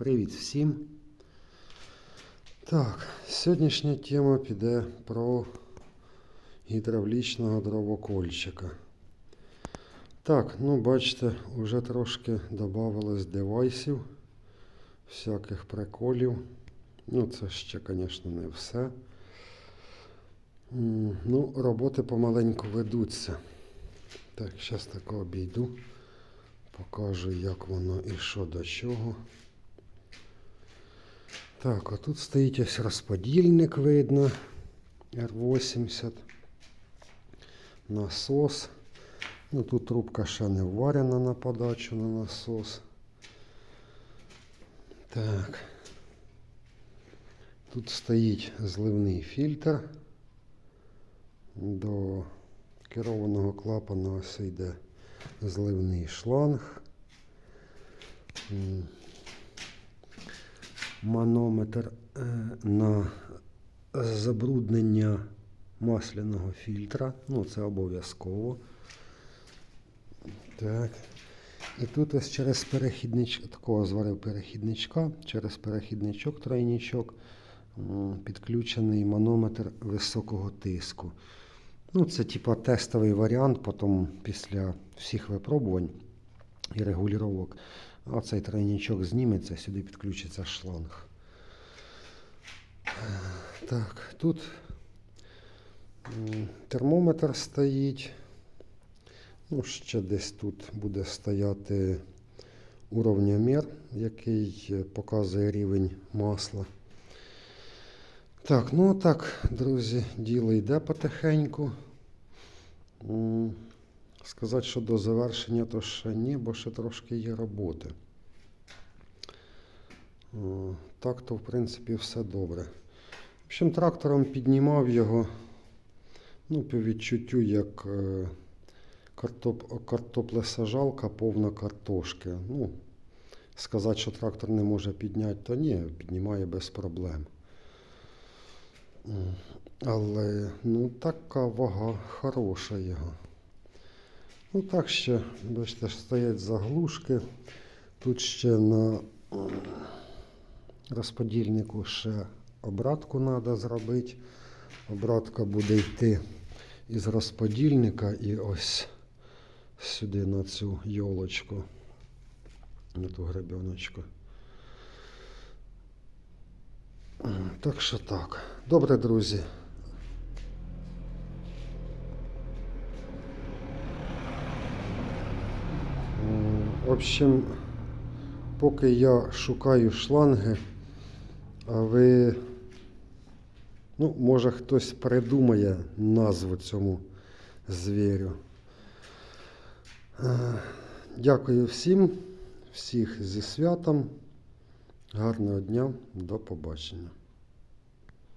Привіт всім. Так, сьогоднішня тема піде про гідравлічного дровокольчика. Так, ну бачите, вже трошки додавалось девайсів, всяких приколів. Ну, це ще, звісно, не все. Ну, роботи помаленьку ведуться. Так, зараз тако обійду. Покажу, як воно і що до чого. Так, а тут стоїть ось розподільник видно. R80. Насос. Ну, тут трубка ще не вварена на подачу на насос. Так. Тут стоїть зливний фільтр. До керованого клапана ось йде зливний шланг. Манометр е, на забруднення масляного фільтра. Ну, це обов'язково. Так. І тут ось через перехідничок, такого зварив перехідничка, через перехідничок, тройничок, підключений манометр високого тиску. Ну, це типа тестовий варіант, потім після всіх випробувань і регулювання оцей тройничок зніметься, сюди підключиться шланг. Так, тут термометр стоїть. Ну, ще десь тут буде стояти уровнямір, який показує рівень масла. Так, ну так, друзі, діло йде потихеньку. Сказати, що до завершення, то ще ні, бо ще трошки є роботи. Так то, в принципі, все добре. В общем, трактором піднімав його, ну, по відчуттю, як е, картоп, картоплесажалка повна картошки. Ну, сказати, що трактор не може підняти, то ні, піднімає без проблем. Але ну, така вага хороша його. Ну так ще, бачите, стоять заглушки. Тут ще на розподільнику ще обратку треба зробити. Обратка буде йти із розподільника і ось сюди на цю йолочку, на ту гребеночку. Так що так. Добре, друзі. В общем, поки я шукаю шланги, а ви, ну, може хтось придумає назву цьому звірю. Е, Дякую всім, всіх зі святом. Гарного дня, до побачення.